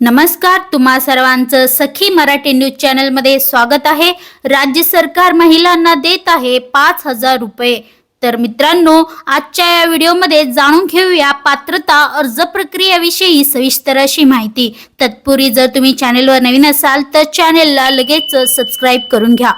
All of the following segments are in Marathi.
नमस्कार तुम्हा सर्वांचं सखी मराठी न्यूज चॅनलमध्ये स्वागत आहे. राज्य सरकार महिलांना देत आहे पाच हजार रुपये. तर मित्रांनो आजच्या या व्हिडिओमध्ये जाणून घेऊया पात्रता अर्ज प्रक्रियेविषयी सविस्तर अशी माहिती. तत्पूर्वी जर तुम्ही चॅनेलवर नवीन असाल तर चॅनेलला लगेच सबस्क्राईब करून घ्या.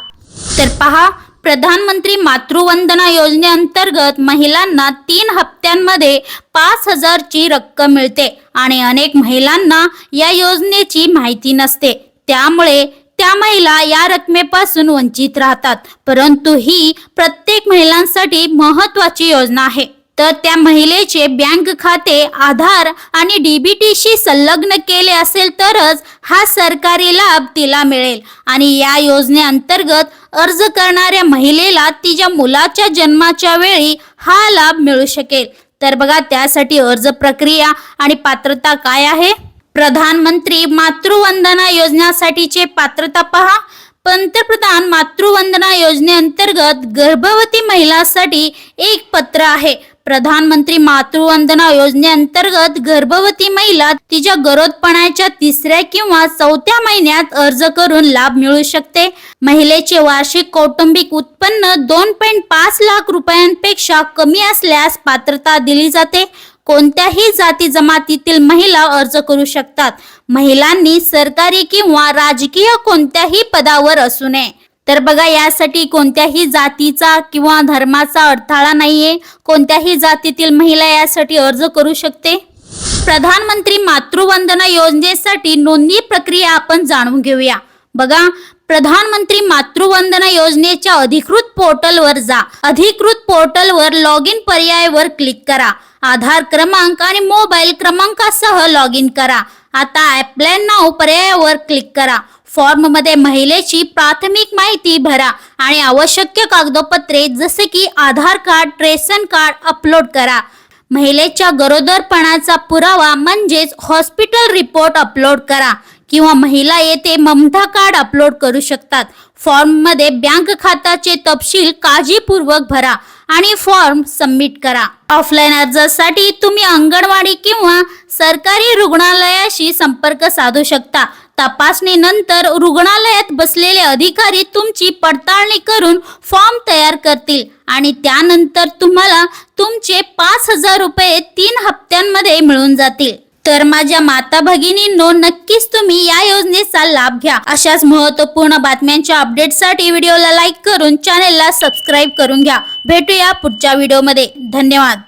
तर पहा प्रधानमंत्री मातृवंदना योजनेअंतर्गत महिलांना तीन हप्त्यांमध्ये पाच हजारची रक्कम मिळते आणि अनेक महिलांना या योजनेची माहिती नसते. त्यामुळे त्या महिला या रकमेपासून वंचित राहतात. परंतु ही प्रत्येक महिलांसाठी महत्वाची योजना आहे. तर त्या महिलेचे बँक खाते आधार आणि डीबीटीशी संलग्न केले असेल तरच हा सरकारी लाभ तिला मिळेल. आणि या योजनेअंतर्गत अर्ज करणाऱ्या महिलेला तिच्या मुलाच्या जन्माच्या वेळी हा लाभ मिळू शकेल. तर बघा त्यासाठी अर्ज प्रक्रिया आणि पात्रता काय आहे? प्रधानमंत्री मातृवंदना योजनेसाठीचे पात्रता पहा. पंतप्रधान मातृवंदना योजनेअंतर्गत गर्भवती महिलांसाठी एक पत्र आहे. प्रधानमंत्री मातृवंदना योजनेअंतर्गत गर्भवती महिला तिच्या गरोदपणाच्या तिसऱ्या किंवा चौथ्या महिन्यात अर्ज करून लाभ मिळू शकते. महिलेचे वार्षिक कौटुंबिक उत्पन्न दोन पॉईंट पाच लाख रुपयांपेक्षा कमी असल्यास पात्रता दिली जाते. कोणत्याही जाती जमातीतील महिला अर्ज करू शकतात. महिलांनी सरकारी किंवा राजकीय कोणत्याही पदावर असू नये. तर बघा यासाठी कोणत्याही जातीचा किंवा धर्माचा अडथळा नाहीये. कोणत्याही जातीतील महिला यासाठी अर्ज करू शकते. प्रधानमंत्री मातृवंदना योजनेसाठी नोंदणी प्रक्रिया आपण जाणून घेऊया. बघा प्रधानमंत्री मातृवंदना योजनेच्या अधिकृत पोर्टलवर जा. अधिकृत पोर्टलवर लॉग इन पर्यायावर क्लिक करा. आधार क्रमांक आणि मोबाईल क्रमांकासह लॉग इन करा. आता अप्लाय नाव पर्यायावर क्लिक करा. फॉर्ममध्ये महिलेची प्राथमिक माहिती भरा आणि आवश्यक कागदपत्रे जसे की Aadhaar card ration card upload करा. महिलेच्या गरोदरपणाचा पुरावा म्हणजेच हॉस्पिटल रिपोर्ट अपलोड करा किंवा महिला येथे ममता कार्ड अपलोड करू शकतात. फॉर्ममध्ये बँक खात्याचे तपशील काळजीपूर्वक भरा आणि फॉर्म सबमिट करा. ऑफलाईन अर्जासाठी तुम्ही अंगणवाडी किंवा सरकारी रुग्णालयाशी संपर्क साधू शकता. तपासणीनंतर रुग्णालयात बसलेले अधिकारी तुमची पडताळणी करून फॉर्म तयार करतील आणि त्यानंतर तुम्हाला तुमचे पाच हजार रुपये तीन हप्त्यांमध्ये मिळून जातील. तर माझ्या माता भगिनींनो नक्कीच तुम्ही या योजनेचा लाभ घ्या. अशाच महत्त्वपूर्ण बातम्यांच्या अपडेटसाठी व्हिडिओला लाईक करून चॅनेलला सबस्क्राईब करून घ्या. भेटूया पुढच्या व्हिडिओमध्ये. धन्यवाद.